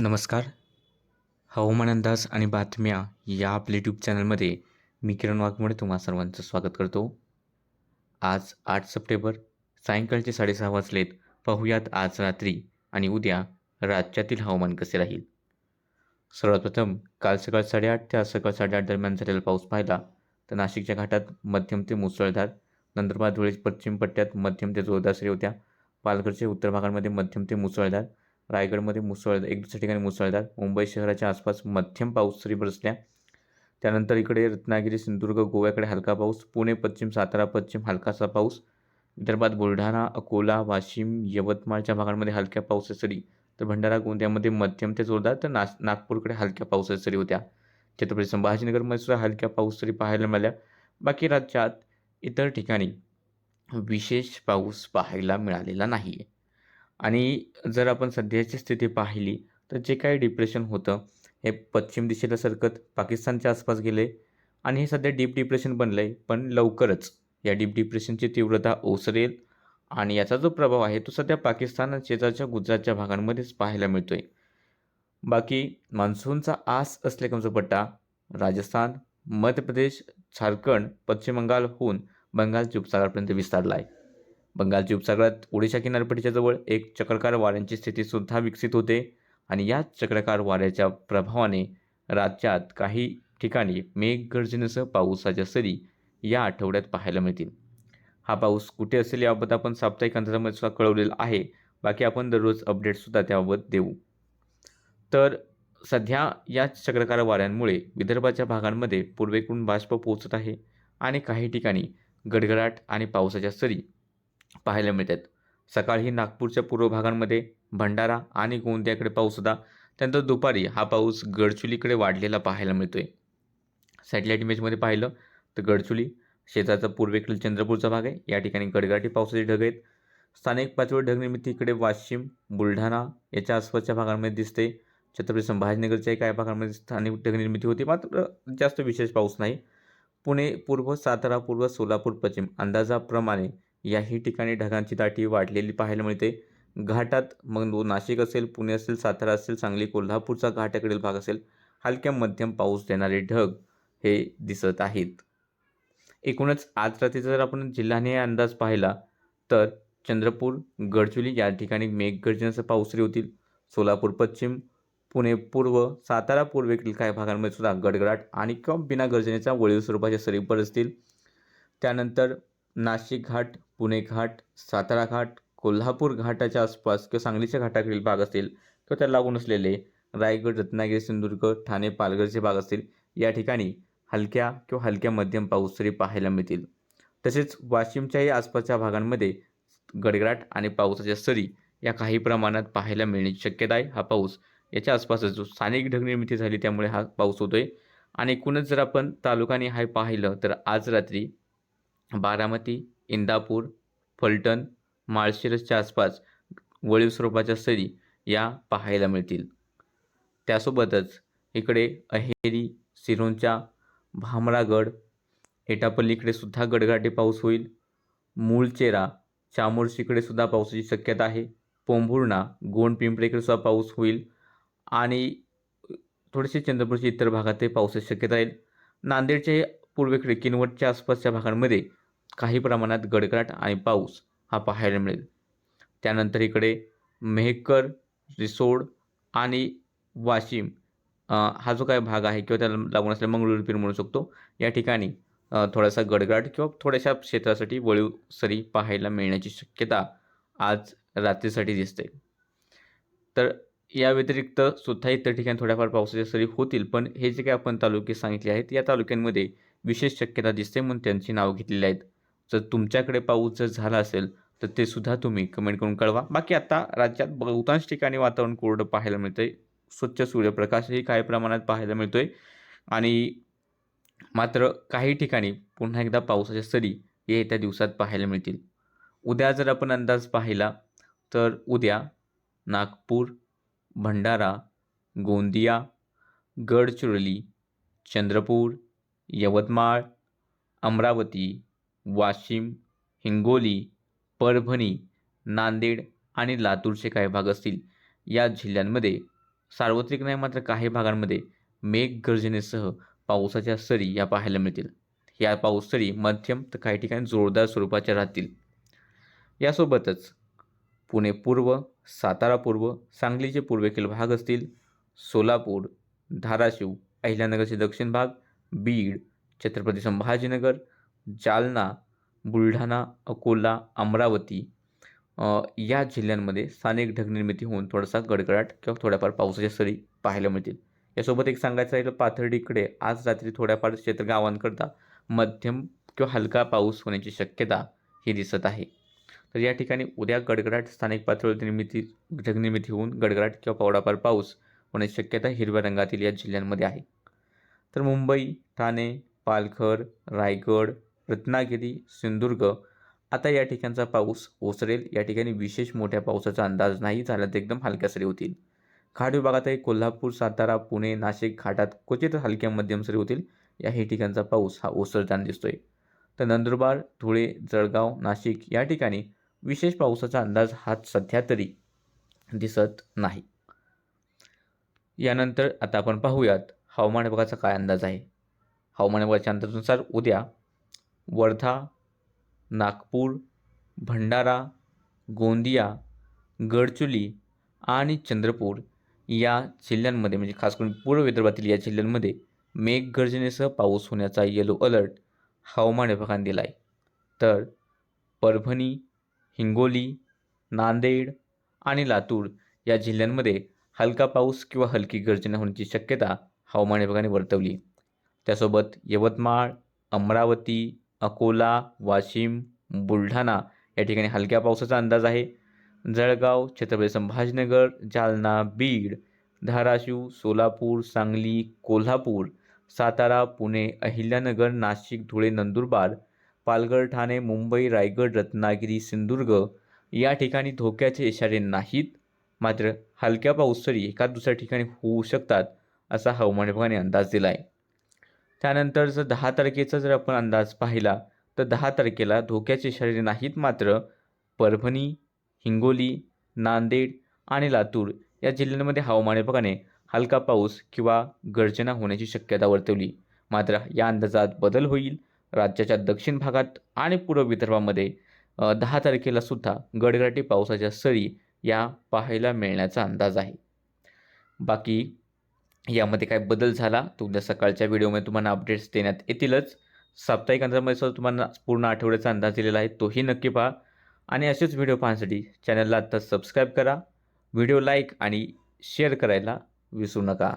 नमस्कार. हवामान अंदाज आणि बातम्या या आपल्या यूट्यूब चॅनलमध्ये मी किरण वाघमोडे तुम्हा सर्वांचं स्वागत करतो. आज आठ सप्टेंबर सायंकाळचे साडेसहा वाजलेत. पाहूयात आज रात्री आणि उद्या राज्यातील हवामान कसे राहील. सर्वात प्रथम काल सकाळ साडेआठ ते आज सकाळ साडेआठ दरम्यान झालेला पाऊस पाहिला तर नाशिकच्या घाटात मध्यम ते मुसळधार नंदुरबार धुळे पश्चिम पट्ट्यात मध्यम ते जोरदार सरी होत्या. पालघरच्या उत्तर भागांमध्ये मध्यम ते मुसळधार रायगडमध्ये मुसळ एक दुसऱ्या ठिकाणी मुसळधार. मुंबई शहराच्या आसपास मध्यम पाऊस सरी बरसल्या त्यानंतर इकडे रत्नागिरी सिंधुदुर्ग गोव्याकडे हलका पाऊस. पुणे पश्चिम सातारा पश्चिम हलकासा पाऊस. विदर्भात बुलढाणा अकोला वाशिम यवतमाळच्या भागांमध्ये हलक्या पावसाच्या सरी तर भंडारा गोंदियामध्ये मध्यम ते जोरदार. तर नास नागपूरकडे हलक्या पावसाच्या सरी होत्या. छत्रपती संभाजीनगरमध्ये सुद्धा हलक्या पाऊस सरी पाहायला मिळाल्या. बाकी राज्यात इतर ठिकाणी विशेष पाऊस पाहायला मिळालेला नाही आहे आणि जर आपण सध्याची स्थिती पाहिली तर जे काही डिप्रेशन होतं हे पश्चिम दिशेला सरकत पाकिस्तानच्या आसपास गेले आणि हे सध्या डीप डिप्रेशन बनलं आहे पण लवकरच या डीप डिप्रेशनची तीव्रता ओसरेल आणि याचा जो प्रभाव आहे तो सध्या पाकिस्तान आणि शेजारच्या गुजरातच्या भागांमध्येच पाहायला मिळतो आहे बाकी मान्सूनचा आस असलेला पट्टा राजस्थान मध्य प्रदेश झारखंड पश्चिम बंगाल होऊन बंगालच्या उपसागरापर्यंत विस्तारला आहे बंगालची उपसागरात ओडिशा किनारपट्टीच्या जवळ एक चक्रकार वाऱ्यांची स्थितीसुद्धा विकसित होते आणि या चक्रकार वाऱ्याच्या प्रभावाने राज्यात काही ठिकाणी मेघगर्जनेसह पावसाच्या सरी या आठवड्यात पाहायला मिळतील. हा पाऊस कुठे असेल याबाबत आपण साप्ताहिक अंतरामध्ये सुद्धा कळवलेला आहे. बाकी आपण दररोज अपडेटसुद्धा त्याबाबत देऊ. तर सध्या या चक्रकार वाऱ्यांमुळे विदर्भाच्या भागांमध्ये पूर्वेकडून बाष्प पोहोचत आहे आणि काही ठिकाणी गडगडाट आणि पावसाच्या सरी पाहायला मिळतात. सकाळी नागपूरच्या पूर्व भागांमध्ये भंडारा आणि गोंदियाकडे पाऊस होता. त्यानंतर दुपारी हा पाऊस गडचुलीकडे वाढलेला पाहायला मिळतो आहे सॅटेलाईट इमेजमध्ये पाहिलं तर गडचुली शेजारचा पूर्वेकडील चंद्रपूरचा भाग आहे. या ठिकाणी गडगडाटी पावसाचे ढग आहेत. स्थानिक पातळीवर ढगनिर्मिती इकडे वाशिम बुलढाणा याच्या आसपासच्या भागांमध्ये दिसते. छत्रपती संभाजीनगरच्याही काही भागांमध्ये स्थानिक ढगनिर्मिती होती. मात्र जास्त विशेष पाऊस नाही. पुणे पूर्व सातारा पूर्व सोलापूर पश्चिम अंदाजाप्रमाणे याही ठिकाणी ढगांची दाटी वाढलेली पाहायला मिळते. घाटात मग नाशिक असेल पुणे असेल सातारा असेल सांगली कोल्हापूरचा घाटाकडील भाग असेल हलक्या मध्यम पाऊस देणारे ढग हे दिसत आहेत. एकूणच आज रात्रीचा जर आपण जिल्ह्याने अंदाज पाहिला तर चंद्रपूर गडचुली या ठिकाणी मेघगर्जनेसह पाऊसरी होतील. सोलापूर पश्चिम पुणे पूर्व सातारा पूर्वेकडील काही भागांमध्ये सुद्धा गडगडाट आणि कम बिना गर्जनेच्या वळीव स्वरूपाच्या सरी असतील त्यानंतर नाशिक घाट पुणे घाट सातारा घाट कोल्हापूर घाटाच्या आसपास किंवा सांगलीच्या घाटाकडील भाग असेल किंवा त्याला लागून असलेले रायगड रत्नागिरी सिंधुदुर्ग ठाणे पालघरचे भाग असतील या ठिकाणी हलक्या किंवा हलक्या मध्यम पाऊस तरी पाहायला मिळतील. तसेच वाशिमच्याही आसपासच्या भागांमध्ये गडगडाट आणि पावसाच्या सरी या काही प्रमाणात पाहायला मिळण्याची शक्यता आहे. हा पाऊस याच्या आसपासच जो स्थानिक ढगनिर्मिती झाली त्यामुळे हा पाऊस होतोय. आणि एकूणच जर आपण तालुकाने हाय पाहिलं तर आज रात्री बारामती इंदापूर फलटण माळशिरसच्या आसपास वळीव स्वरूपाच्या सरी या पाहायला मिळतील. त्यासोबतच इकडे अहेरी सिरोंचा भामरागड एटापल्लीकडे सुद्धा गडगाटे पाऊस होईल. मूळचेरा चामोर्शीकडे सुद्धा पावसाची शक्यता आहे. पोंभुर्णा गोंडपिंपळेकडे सुद्धा पाऊस होईल. आणि थोडेसे चंद्रपूरच्या इतर भागातही पावसाची शक्यता आहे नांदेडचे पूर्वेकडे किनवटच्या आसपासच्या भागांमध्ये काही प्रमाणात गडगडाट आणि पाऊस हा पाहायला मिळेल. त्यानंतर इकडे मेहकर रिसोड आणि वाशिम हा जो काही भाग आहे किंवा त्याला लागून असलेला मंगळूर पीर म्हणू शकतो या ठिकाणी थोडासा गडगडाट किंवा थोड्याशा क्षेत्रासाठी वळीव सरी पाहायला मिळण्याची शक्यता आज रात्रीसाठी दिसते. तर या व्यतिरिक्त सुद्धा इतर ठिकाणी थोड्याफार पावसाच्या सरी होतील पण हे जे काही आपण तालुके सांगितले आहेत या तालुक्यांमध्ये विशेष शक्यता दिसते म्हणून त्यांची नावं घेतलेली आहेत. जर तुमच्याकडे पाऊस जर झाला असेल तर ते सुद्धा तुम्ही कमेंट करून कळवा. बाकी आता राज्यात बहुतांश ठिकाणी वातावरण कोरडं पाहायला मिळतंय. स्वच्छ सूर्यप्रकाशही काही प्रमाणात पाहायला मिळतोय. आणि मात्र काही ठिकाणी पुन्हा एकदा पावसाच्या सरी येत्या दिवसात पाहायला मिळतील. उद्या जर आपण अंदाज पाहिला तर उद्या नागपूर भंडारा गोंदिया गडचिरोली चंद्रपूर यवतमाळ अमरावती वाशिम हिंगोली परभणी नांदेड आणि लातूरचे काही भाग असतील. या जिल्ह्यांमध्ये सार्वत्रिक नाही मात्र काही भागांमध्ये मेघगर्जनेसह पावसाच्या सरी या पाहायला मिळतील. या पाऊस सरी मध्यम तर काही ठिकाणी जोरदार स्वरूपाच्या राहतील. यासोबतच पुणे पूर्व सातारा पूर्व सांगलीचे पूर्वेकडील भाग असतील. सोलापूर धाराशिव अहिल्यानगरचे दक्षिण भाग बीड छत्रपती संभाजीनगर जालना बुलढाणा अकोला अमरावती या जिल्ह्यांमध्ये स्थानिक ढगनिर्मिती होऊन थोडासा गडगडाट किंवा थोड्याफार पावसाच्या सरी पाहायला मिळतील. यासोबत एक सांगायचं राहिलं पाथर्डीकडे आज रात्री थोड्याफार क्षेत्र गावांकरता मध्यम किंवा हलका पाऊस होण्याची शक्यता ही दिसत आहे. तर या ठिकाणी उद्या गडगडाट स्थानिक पातळीवर निर्मिती ढगनिर्मिती होऊन गडगडाट किंवा पावडापार पाऊस होण्याची शक्यता हिरव्या रंगातील या जिल्ह्यांमध्ये आहे. तर मुंबई ठाणे पालघर रायगड रत्नागिरी सिंधुदुर्ग. आता या ठिकाणचा पाऊस ओसरेल. या ठिकाणी विशेष मोठ्या पावसाचा अंदाज नाही झाला तर एकदम हलक्या सरी होतील. घाट विभागातही कोल्हापूर सातारा पुणे नाशिक घाटात क्वचित हलक्या मध्यम सरी होतील. याही ठिकाणचा पाऊस हा ओसरताना दिसतोय. तर नंदुरबार धुळे जळगाव नाशिक या ठिकाणी विशेष पावसाचा अंदाज हा सध्या तरी दिसत नाही. यानंतर आता आपण पाहूयात हवामान विभागाचा काय अंदाज आहे? हवामान विभागाच्या अंदाजानुसार उद्या वर्धा नागपूर भंडारा गोंदिया गडचुली आणि चंद्रपूर या जिल्ह्यांमध्ये म्हणजे खास करून पूर्व विदर्भातील या जिल्ह्यांमध्ये मेघगर्जनेसह पाऊस होण्याचा येलो अलर्ट हवामान विभागाने दिला आहे तर परभणी हिंगोली नांदेड आणि लातूर या जिल्ह्यांमध्ये हलका पाऊस किंवा हलकी गर्जना होण्याची शक्यता हवामान विभागाने वर्तवली. त्यासोबत यवतमाळ अमरावती अकोला वाशिम बुलढाणा या ठिकाणी हलक्या पावसाचा अंदाज आहे. जळगाव छत्रपती संभाजीनगर जालना बीड धाराशिव सोलापूर सांगली कोल्हापूर सातारा पुणे अहिल्यानगर नाशिक धुळे नंदुरबार पालघर ठाणे मुंबई रायगड रत्नागिरी सिंधुदुर्ग या ठिकाणी धोक्याचे इशारे नाहीत. मात्र हलक्या पाऊसरी एका दुसऱ्या ठिकाणी होऊ शकतात. असा हवामान विभागाने अंदाज दिला आहे त्यानंतर जर दहा तारखेचा जर आपण अंदाज पाहिला तर दहा तारखेला धोक्याचे इशारे नाहीत मात्र परभणी हिंगोली नांदेड आणि लातूर या जिल्ह्यांमध्ये हवामान विभागाने हलका पाऊस किंवा गर्जना होण्याची शक्यता वर्तवली. मात्र या अंदाजात बदल होईल. राज्याच्या दक्षिण भागात आणि पूर्व विदर्भामध्ये दहा तारखेला सुद्धा गडगडाटी पावसाच्या सरी या पाहायला मिळण्याचा अंदाज आहे. बाकी यामध्ये काय बदल झाला? तो उद्या सकाळच्या व्हिडिओमध्ये तुम्हाला अपडेट्स देण्यात येतीलच. साप्ताहिक अंदाजामध्ये सुद्धा तुम्हाला पूर्ण आठवड्याचा अंदाज दिलेला आहे तोही नक्की पहा. आणि असेच व्हिडिओ पाहण्यासाठी चॅनलला आत्ता सबस्क्राईब करा. व्हिडिओ लाईक आणि शेअर करायला विसरू नका.